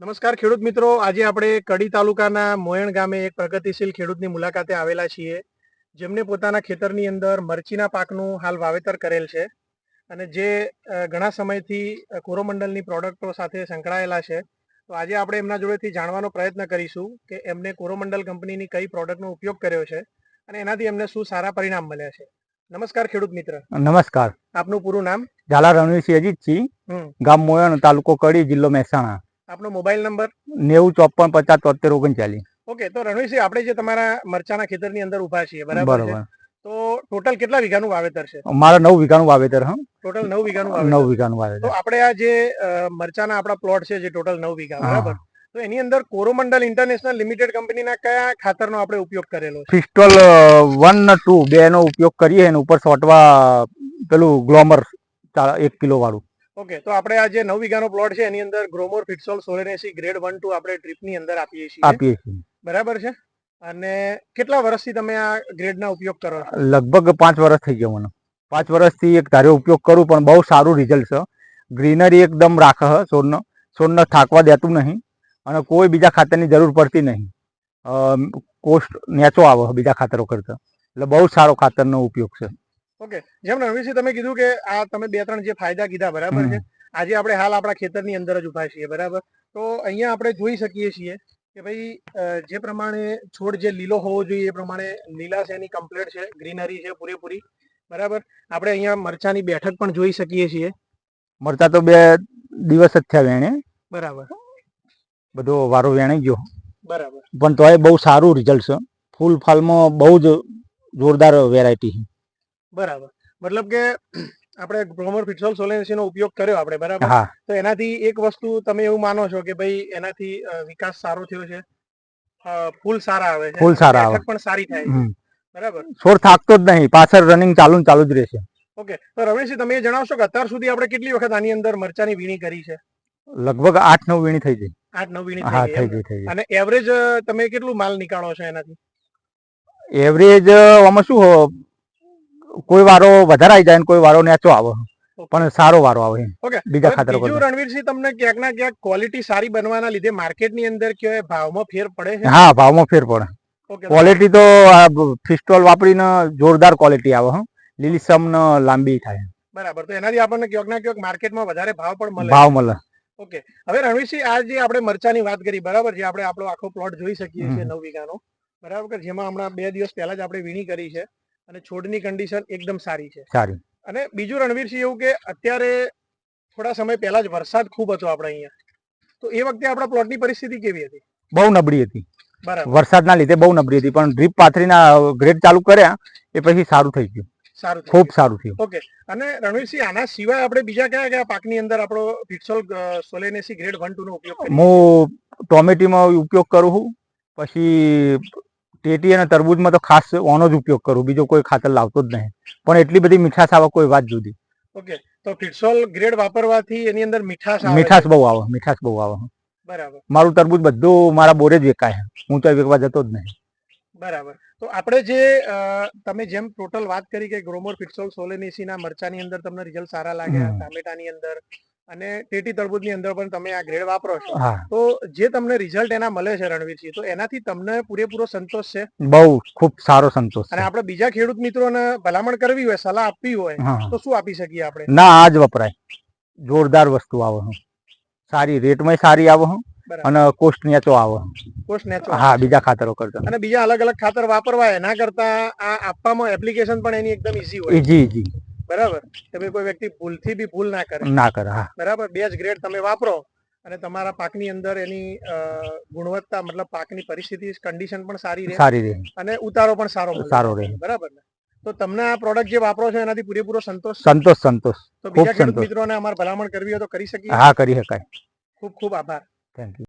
નમસ્કાર ખેડૂત મિત્રો. આજે આપણે કડી તાલુકાના મોયણ ગામે એક પ્રગતિશીલ ખેડૂતની મુલાકાતે આવેલા છીએ જેમને પોતાના ખેતરની અંદર મરચીના પાકનું હાલ વાવેતર કરેલ છે અને જે ઘણા સમયથી કોરોમંડલની પ્રોડક્ટો સાથે સંકળાયેલા છે. તો આજે આપણે એમના જોડેથી જાણવાનો પ્રયત્ન કરીશું કે એમને કોરોમંડલ કંપનીની કઈ પ્રોડક્ટનો ઉપયોગ કર્યો છે અને એનાથી એમને શું સારા પરિણામ મળ્યા છે. નમસ્કાર ખેડૂત મિત્ર. નમસ્કાર. આપનું પૂરું નામ? ઝાલા રણવીરસિંહ અજીતસિંહ ગામ મોયણ તાલુકો કડી જિલ્લો મહેસાણા. આપનો મોબાઈલ નંબર? નેવું ચોપન પચાસ તોતેર ઓગણચાલીસ. ઓકે તો રણવીરસિંહ આપણે જે તમારા મરચાના ખેતરની અંદર ઊભા છીએ બરાબર છે? તો ટોટલ કેટલા વીઘાનું વાવેતર છે? મારા નવ વીઘાનું વાવેતર હા. ટોટલ નવ વીઘાનું નવ વાવેતર. વીઘાનું તો વાવેતર આપણે આ જે મરચાના આપણા પ્લોટ છે જે ટોટલ નવ વીઘા બરાબર? તો એની અંદર કોરોમંડલ ઇન્ટરનેશનલ લિમિટેડ કંપનીના કયા ખાતરનો આપણે ઉપયોગ કરેલો છે? પિસ્ટોલ વન ટુ બે નો ઉપયોગ કરીએ અને ઉપર સોટવા પેલું ગ્લોમર એક કિલો વાળું. ઓકે તો આપણે આ જે નવ વીઘાનો પ્લોટ છે એની અંદર Gromor Fitsol solanaceae grade one two આપણે ટ્રીપની અંદર આપીએ છીએ. આપીએ છીએ. બરાબર છે? અને કેટલા વર્ષથી તમે આ ગ્રેડના ઉપયોગ કરો છો? લગભગ પાંચ વર્ષ થઈ ગયા મને. પાંચ વર્ષથી એક ધાર્યો ઉપયોગ કરું પણ બહુ સારું રિઝલ્ટ છે. ગ્રીનરી એકદમ રાખે છે છોડનો છોડને થાકવા દેતું નહીં. અને કોઈ બીજા ખાતરની જરૂર પડતી નહીં. કોસ્ટ નેચો આવે બીજા ખાતરો કરતા. એટલે બહુ સારો ખાતરનો ઉપયોગ છે. ઓકે જેમ રણવીરસિંહ તમે કીધું કે આ તમે બે ત્રણ જે ફાયદા કીધા બરાબર છે? આજે આપણે હાલ આપણા ખેતરની અંદર જ ઊભા છીએ બરાબર? તો અહીંયા આપણે જોઈ શકીએ છીએ કે ભાઈ જે પ્રમાણે છોડ જે લીલો હોવો જોઈએ એ પ્રમાણે લીલાશ એની કમ્પ્લીટ છે ગ્રીનરી છે પૂરેપૂરી બરાબર? આપણે અહીંયા મરચાની બેઠક પણ જોઈ શકીએ છીએ. મરચા તો બે દિવસ જ થયા વેણે. બરાબર. બધો વારો વેણાઈ ગયો. બરાબર. પણ તો એ બહુ સારું રિઝલ્ટ છે. ફૂલ ફાલમાં બહુ જ જોરદાર વેરાયટી છે. બરાબર. મતલબ કે આપણે ગ્રોમર ફિટસોલ સોલેન્સીનો ઉપયોગ કર્યો આપણે બરાબર? તો એનાથી એક વસ્તુ તમે એવું માનો છો કે ભાઈ એનાથી વિકાસ સારો થયો છે? ફૂલ સારા આવે છે. ફૂલ સારા આવે. પણ સારી થાય છે. બરાબર? છોડ થાકતો જ નહીં પાછળ રનિંગ ચાલુ ચાલુ જ રહેશે. ઓકે. તો રમેશજી તમે જણાવશો કે અત્યાર સુધી આપણે કેટલી વખત આની અંદર મરચાની વીણી કરી છે? લગભગ આઠ નવ વીણી થઈ જાય આઠ નવ વીણી હા થઈ ગઈ થઈ જાય અને એવરેજ તમે કેટલું માલ નીકાળો છો એનાથી? એવરેજ આમાં શું હો, કોઈ વારો વધારે આવી જાય ને કોઈ વારો નેચો આવે. પણ સારો વારો આવે ઓકે બીજા ખાતર બીજું રણવીરસિંહ તમને ક્યાંક ના ક્યાંક ક્વોલિટી સારી બનવાના લીધે માર્કેટની અંદર કહેવાય ભાવમાં ફેર પડે છે? હા ભાવમાં ફેર પડે. ક્વોલિટી તો ફિસ્ટોલ વાપરીને જોરદાર ક્વોલિટી આવે હં. લીલીસમ ને લાંબી થાય. બરાબર. તો એનાથી આપણને ક્યાંક ના ક્યાંક માર્કેટમાં વધારે ભાવ પણ મળે. ભાવ મળે. ઓકે હવે રણવીરસિંહ આ જે આપણે મરચાની વાત કરી બરાબર છે? આપણે આપણો આખો પ્લોટ જોઈ શકીએ છીએ નવ વીઘાનો. બરાબર? જેમાં હમણાં બે દિવસ પહેલા જ આપણે વીણી કરી છે. અને છોડની કન્ડિશન એકદમ સારી છે. સારી. અને બીજું રણવીરસિંહ એવું કે અત્યારે થોડા સમય પહેલા જ વરસાદ ખૂબ હતો આપણે અહીંયા. તો એ વખતે આપણા પ્લોટની પરિસ્થિતિ કેવી હતી? બહુ નબળી હતી. બરાબર. વરસાદના લીધે બહુ નબળી હતી પણ ડ્રીપ પાથરીના ગ્રેડ ચાલુ કર્યા એ પછી સારું થઈ ગયું. સારું ખૂબ સારું થયું. ઓકે અને રણવીરસિંહ આના સિવાય આપણે બીજા કયા કયા પાકની અંદર આપણો Fitsol solanaceae grade one two નો ઉપયોગ હું ટોમેટીમાં ઉપયોગ કરું છું પછી ટેટી અને તરબૂજમાં તો ખાસ ઓનો જ ઉપયોગ કરું બીજો કોઈ ખાતર લાવતો જ નહીં. પણ એટલી બધી મીઠાશ આવે કોઈ વાત જુદી. ઓકે તો ફિટસોલ ગ્રેડ વાપરવાથી એની અંદર મીઠાશ મીઠાશ બહુ આવે મીઠાશ બહુ આવે બરાબર. મારું તરબૂજ બધું મારા બોરે જ વેકાય હું તો વેકવા જતો જ નહીં. બરાબર. તો આપણે જે તમે જેમ ટોટલ વાત કરી કે ગ્રોમોર ફિટસોલ સોલેનેસીના મરચાની અંદર તમને રિઝલ્ટ સારા લાગ્યા ટામેટા ટામેટાની અંદર અને ટેટી તરબૂચની અંદર પણ તમે આ ગ્રેડ વાપરો છો. તો જે તમને રિઝલ્ટ એના મળે છે રણવીરસિંહ તો એનાથી તમને પૂરેપૂરો સંતોષ છે? બહુ ખૂબ સારો સંતોષ અને આપણે બીજા ખેડૂત મિત્રોને ભલામણ કરવી હોય સલાહ આપવી હોય તો શું આપી શકીએ આપણે? ના આજ વપરાય. જોરદાર વસ્તુ આવે હું. સારી રેટમાં સારી આવે હું. અને કોસ્ટ નેચો આવે કોસ્ટ નેચો હા બીજા ખાતરો કરતા અને બીજા અલગ અલગ ખાતર વાપરવા એના કરતા આ આપવામાં એપ્લિકેશન પણ એની એકદમ ઈઝી હોય. ઈઝી ઈજી બરાબર? તમે કોઈ વ્યક્તિ ભૂલથી બી ભૂલ ના કરે. ના કરે હા. બરાબર? બે જ ગ્રેડ તમે વાપરો અને તમારા પાકની અંદર એની ગુણવત્તા મતલબ પાકની પરિસ્થિતિ કન્ડિશન પણ સારી રહે સારી રહે. અને ઉતારો પણ સારો સારો રહે. બરાબર ને? તો તમને આ પ્રોડક્ટ જે વાપરો છો એનાથી પૂરેપૂરો સંતોષ? સંતોષ સંતોષ. તો બીજા ખેડૂત મિત્રોને અમારે ભલામણ કરવી હોય તો કરી શકીએ? હા કરી શકાય. ખૂબ ખૂબ આભાર. Thank you